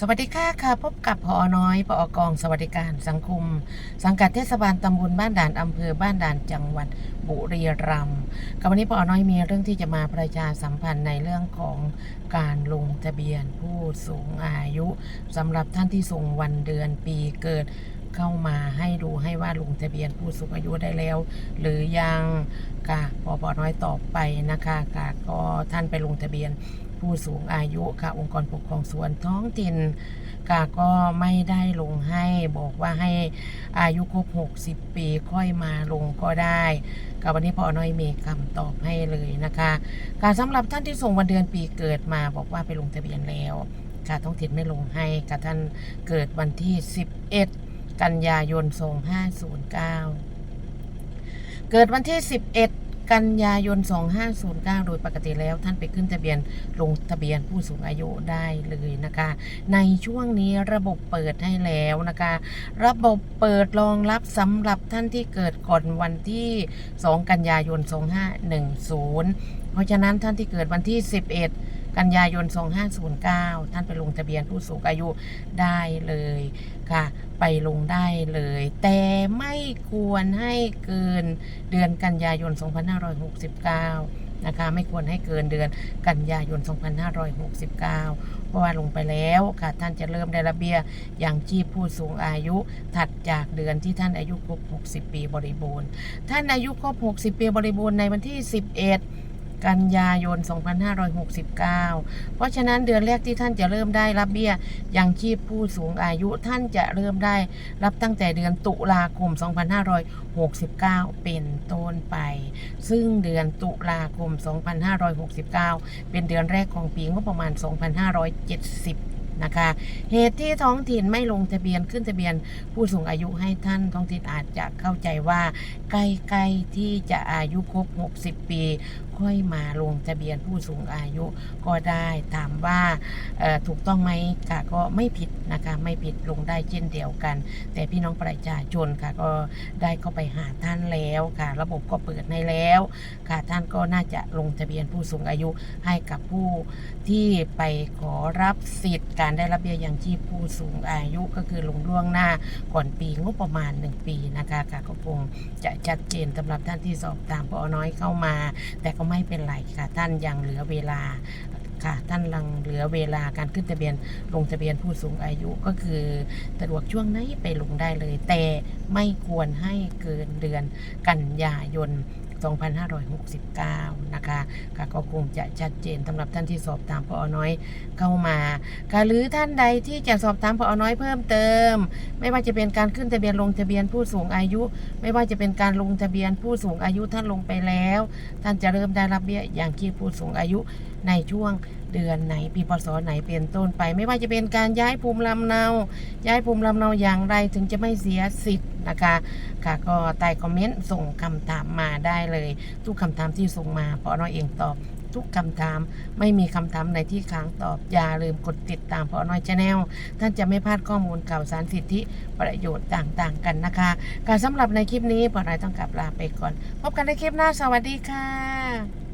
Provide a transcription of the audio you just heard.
สวัสดีค่ะค่ะ พบกับพอน้อยปอกอง สวัสดิการสังคม สังกัดเทศบาลตำบลบ้านด่านอำเภอบ้านด่านจังหวัดบุรีรัมย์กับวันนี้ปอน้อยมีเรื่องที่จะมาประชาสัมพันธ์ในเรื่องของการลงทะเบียนผู้สูงอายุสำหรับท่านที่ส่งวันเดือนปีเกิดเข้ามาให้ดูให้ว่าลงทะเบียนผู้สูงอายุได้แล้ว หรือยังค่ะปอปอน้อยตอบไปนะคะค่ะก็ท่านไปลงทะเบียน ผู้สูงอายุค่ะ องค์กรปกครองส่วนท้องถิ่นค่ะก็ไม่ได้ลงให้บอกว่าให้อายุครบ 60 ปีค่อยมาลงก็ได้กับวันนี้พอน้อยมีคำตอบให้เลยนะคะ การสำหรับท่านที่ส่งวันเดือนปีเกิดมาบอกว่าไปลงทะเบียนแล้วค่ะท้องถิ่นไม่ลงให้ค่ะท่านเกิดวันที่ 11 กันยายน 2509 เกิดวันที่ 11 กันยายน 2509 โดยปกติแล้วท่านไปขึ้นทะเบียนลงทะเบียนผู้สูงอายุได้เลยนะคะ ในช่วงนี้ระบบเปิดให้แล้วนะคะ ระบบเปิดรองรับสำหรับท่านที่เกิดก่อนวันที่ 2 กันยายน 2510 เพราะฉะนั้นท่านที่เกิดวันที่ 11 กันยายน 2509 ท่านไปลงทะเบียนผู้สูงอายุได้เลยค่ะ ไปลงได้เลย แต่ไม่ควรให้เกินเดือนกันยายน 2569นะคะไม่ควรให้เกินเดือนกันยายน 2569 เพราะว่าลงไปแล้วค่ะท่านจะเริ่มได้ระเบียอย่างชีพผู้สูงอายุถัดจากเดือนที่ท่านอายุครบ 60 ปีบริบูรณ์ ท่านอายุครบ 60 ปีบริบูรณ์ในวันที่ 11 กันยายน 2569 เพราะฉะนั้นเดือนแรกที่ท่านจะเริ่มได้รับเบี้ยยังชีพผู้สูงอายุท่านจะเริ่มได้รับตั้งแต่เดือนตุลาคม 2569 เป็นต้นไป ซึ่งเดือนตุลาคม 2569 เป็นเดือนแรกของปีงบประมาณ 2570นะคะ เหตุที่ท้องถิ่นไม่ลงทะเบียนขึ้นทะเบียนผู้สูงอายุให้ท่านท้องถิ่นอาจจะเข้าใจว่า ใกล้ๆที่จะอายุครบ 60 ปีค่อยมาลงทะเบียนผู้สูงอายุก็ได้ถามว่าถูกต้องไหมค่ะก็ไม่ผิดนะคะไม่ผิดลงได้เช่นเดียวกัน แต่พี่น้องประชาชนค่ะก็ได้เข้าไปหาท่านแล้วค่ะ ระบบก็เปิดให้แล้ว ค่ะท่านก็น่าจะลงทะเบียนผู้สูงอายุให้กับผู้ที่ไปขอรับสิทธิ์การได้รับเบี้ยยังชีพผู้สูงอายุก็คือลงล่วงหน้าก่อนปีงบประมาณ 1 ปีนะคะค่ะก็คงจะชัดเจนสำหรับท่านที่สอบตามปอน้อยเข้ามา แต่ก็ไม่เป็นไรค่ะ ท่านยังเหลือเวลาค่ะ ท่านลังเหลือเวลาการขึ้นทะเบียนลงทะเบียนผู้สูงอายุก็คือสะดวกช่วงไหนไปลงได้เลย แต่ไม่ควรให้เกินเดือนกันยายน 2569 นะคะค่ะก็คงจะชัดเจนสำหรับท่านที่สอบตามพอน้อยเข้ามาค่ะหรือท่านใดที่จะสอบตามพอน้อยเพิ่มเติม ไม่ว่าจะเป็นการขึ้นทะเบียนลงทะเบียนผู้สูงอายุ ไม่ว่าจะเป็นการลงทะเบียนผู้สูงอายุท่านลงไปแล้ว ท่านจะเริ่มได้รับเบี้ยอย่างชีพผู้สูงอายุในช่วงเดือนไหนปีพศไหนเป็นต้นไป ไม่ว่าจะเป็นการย้ายภูมิลำเนา ย้ายภูมิลำเนาอย่างไรถึงจะไม่เสียสิทธิ์นะคะค่ะก็ใต้คอมเมนต์ส่งคำถามมาได้เลย ทุกคำถามที่ส่งมาเพราะน้อยเองตอบทุกคำถามไม่มีคำถามไหนที่ค้างตอบอย่าลืมกดติดตามเพราะน้อยชาแนลท่านจะไม่พลาดข้อมูลข่าวสารสิทธิประโยชน์ต่างๆ กันนะคะ การสำหรับในคลิปนี้พอน้อยต้องกลับลาไปก่อน พบกันในคลิปหน้าสวัสดีค่ะ